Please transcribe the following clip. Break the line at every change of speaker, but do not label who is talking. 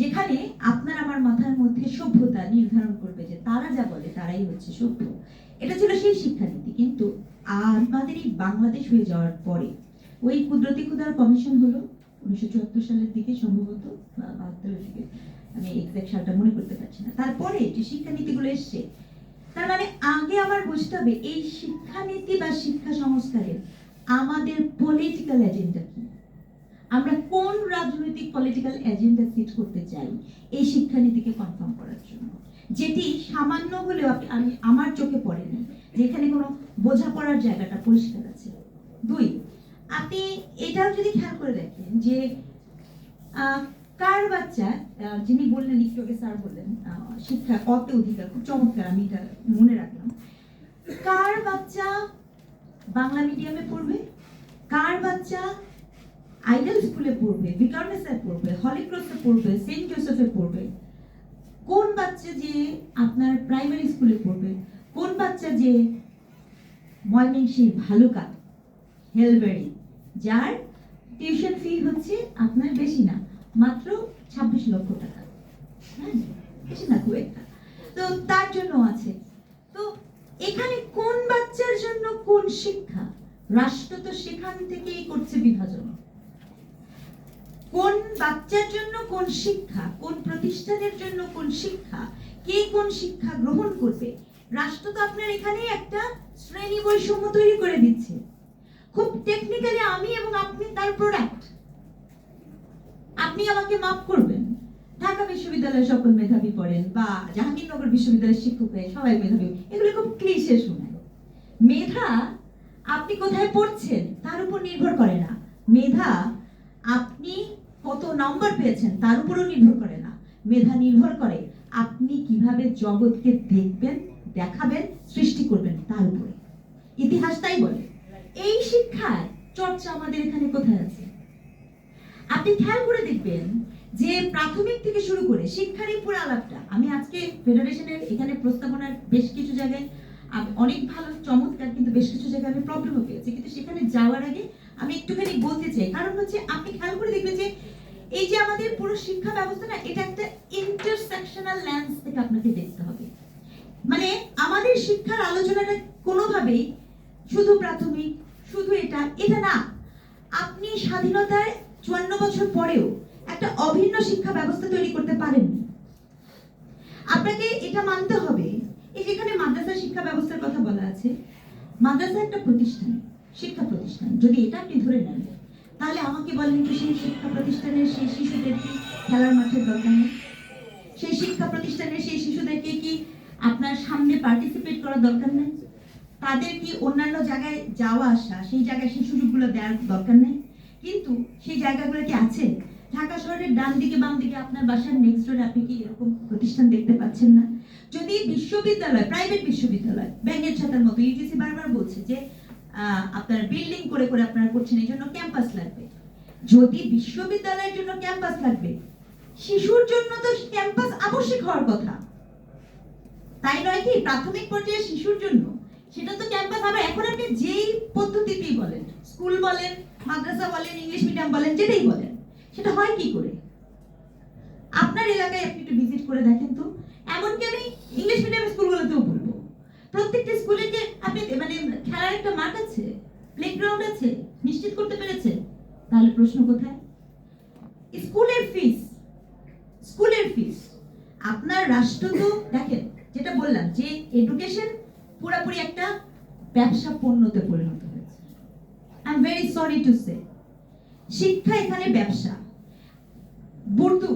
যেখানে আপনার আমার মাথার মধ্যে সভ্যতা নির্ধারণ করবে যে তারা যা বলে তারাই হচ্ছে সভ্য। এটা ছিল সেই শিক্ষানীতি। কিন্তু আমাদের এই বাংলাদেশ হয়ে যাওয়ার পরে ওই কুদরতি ক্ষুদার কমিশন হলো উনিশশো চুয়াত্তর সালের দিকে সম্ভবত বাহাত্তরের দিকে। আমি এক্সাক্ট সালটা মনে করতে পারছি না। তারপরে যে শিক্ষানীতিগুলো এসছে, তার মানে আগে আমার বুঝতে হবে এই শিক্ষানীতি বা শিক্ষা সংস্কারের আমাদের পলিটিক্যাল এজেন্ডা কি? আমরা কোন রাজনৈতিক পলিটিক্যাল এজেন্ডা সেট করতে চাই এই শিক্ষানীতিকে কনফার্ম করার জন্য? যেটি সামান্য হলেও আমি আমার চোখে পড়েনি যেখানে কোনো বোঝাপড়ার জায়গাটা পরিষ্কার আছে। দুই, আপনি এটাও যদি খেয়াল করে দেখেন যে কার বাচ্চা যিনি বললেন, একটু স্যার বললেন শিক্ষা কত অধিকার, খুব চমৎকার, আমি এটা মনে রাখলাম। কার বাচ্চা বাংলা মিডিয়ামে পড়বে? কার বাচ্চা আইডল স্কুলে পড়বে, বিকারনেসে পড়বে, হলিক্রসে পড়বে, সেন্ট জোসেফে পড়বে। কোন বাচ্চা যে আপনার প্রাইমারি স্কুলে পড়বে, কোন বাচ্চা যে ময়মনসিংহ ভালুকা, হেলবেরি, যার টিউশন ফি হচ্ছে আপনার বেশি না, মাত্র ছাব্বিশ লক্ষ টাকা। হ্যাঁ বেশি না, খুব একটা। তো তার জন্য আছে। তো এখানে কোন বাচ্চার জন্য কোন শিক্ষা? রাষ্ট্র তো সেখান থেকেই করছে বিভাজন। বাচ্চার জন্য কোন শিক্ষা, কোন প্রতিষ্ঠানের জন্য কোন শিক্ষা, কে কোন শিক্ষা গ্রহণ করবে? রাষ্ট্র তো আপনার এখানে একটা শ্রেণি বৈষম্য তৈরি করে দিচ্ছে। খুব টেকনিক্যালি আমি এবং আপনি তার প্রোডাক্ট আপনি আমাকে মাফ করবেন। ঢাকা বিশ্ববিদ্যালয়ে সকল মেধাবী পড়েন বা জাহাঙ্গীরনগর বিশ্ববিদ্যালয়ের শিক্ষক হয়ে সবাই মেধাবী। এগুলো খুব ক্লিশে শোনায়। মেধা আপনি কোথায় পড়ছেন তার উপর নির্ভর করে না। মেধা আপনি কত নম্বর পেয়েছেন, তার উপরও নির্ভর করে না। মেধা নির্ভর করে আপনি কীভাবে জগৎকে দেখবেন, দেখাবেন, সৃষ্টি করবেন তার উপরে। ইতিহাস তাই বলে, এই শিক্ষার চর্চা আমাদের এখানে কোথায় আছে? আপনি খেয়াল করে দেখবেন যে প্রাথমিক থেকে শুরু করে শিক্ষার এই পুরো আলাপটা, আমি আজকে ফেডারেশনের এখানে প্রস্তাবনার বেশ কিছু জায়গায় অনেক ভালো, চমৎকার, কিন্তু বেশ কিছু জায়গায় আমি প্রবলেমও পেয়েছি। কিন্তু সেখানে যাওয়ার আগে আমি একটুখানি বলতে চাই, কারণ হচ্ছে আপনি খেয়াল করে দেখবেন যে এই যে আমাদের পুরো শিক্ষা ব্যবস্থা না, এটা একটা ইন্টারসেকশনাল ল্যান্স থেকে আপনাকে দেখতে হবে। মানে আমাদের শিক্ষার আলোচনাটা কোনোভাবেই শুধু প্রাথমিক, শুধু এটা এটা না। আপনি স্বাধীনতার চুয়ান্ন বছর পরেও একটা অভিন্ন শিক্ষা ব্যবস্থা তৈরি করতে পারেননি। আপনাকে এটা মানতে হবে। এই যেখানে মাদ্রাসা শিক্ষা ব্যবস্থার কথা বলা আছে, মাদ্রাসা একটা প্রতিষ্ঠান। শিক্ষা প্রতিষ্ঠান। যদি এটা আপনি ধরে নেন, তাহলে আমাকে বলেন তো সেই শিক্ষা প্রতিষ্ঠানের সেই শিশুদের কি খেলার মাঠের দরকার নেই? সেই শিক্ষা প্রতিষ্ঠানের সেই শিশুদেরকে কি আপনার সামনে পার্টিসিপেট করার দরকার নেই? তাদের কি অন্যান্য জায়গায় যাওয়া আসা, সেই জায়গায় সেই সুযোগগুলো দেওয়ার দরকার নেই? কিন্তু সেই জায়গাগুলো কি আছে? ঢাকা শহরের ডান দিকে, বাম দিকে আপনার বাসার নেক্সট ডোরে আপনি কি এরকম প্রতিষ্ঠান দেখতে পাচ্ছেন না? যদি বিশ্ববিদ্যালয় প্রাইভেট বিশ্ববিদ্যালয় ব্যাংকের ছাতার মতো ইউজিসি বারবার বলছে যে আপনার বিল্ডিং করে করে আপনারা করছেন, এই জন্য ক্যাম্পাস লাগবে। যদি বিশ্ববিদ্যালয়ের জন্য ক্যাম্পাস লাগবে, শিশুর জন্য তো ক্যাম্পাস আবশ্যক হওয়ার কথা। তাই নয় কি? প্রাথমিক পর্যায়ে শিশুর জন্য। সেটা তো ক্যাম্পাস আবার এখন আপনি যেই পদ্ধতিতেই বলেন স্কুল বলেন, মাদ্রাসা বলেন ইংলিশ মিডিয়াম বলেন, যেটাই বলেন, সেটা হয় কি করে? আপনার এলাকায় আপনি একটু ভিজিট করে দেখেন তো। এমনকি আমি ইংলিশ মিডিয়াম স্কুলগুলোতেও বলব প্রত্যেকটা স্কুলে যে আপনি মানে খেলার একটা মাঠ আছে প্লেগ্রাউন্ড আছে, নিশ্চিত করতে পেরেছে তাহলে প্রশ্ন কোথায়? স্কুলের ফিস স্কুলের ফিস আপনার রাষ্ট্র তো, দেখেন, যেটা বললাম, যে এডুকেশন পুরোপুরি একটা ব্যবসা পণ্যতে পরিণত হয়েছে। I am very sorry to say শিক্ষা এখানে ব্যবসা। বুর্দু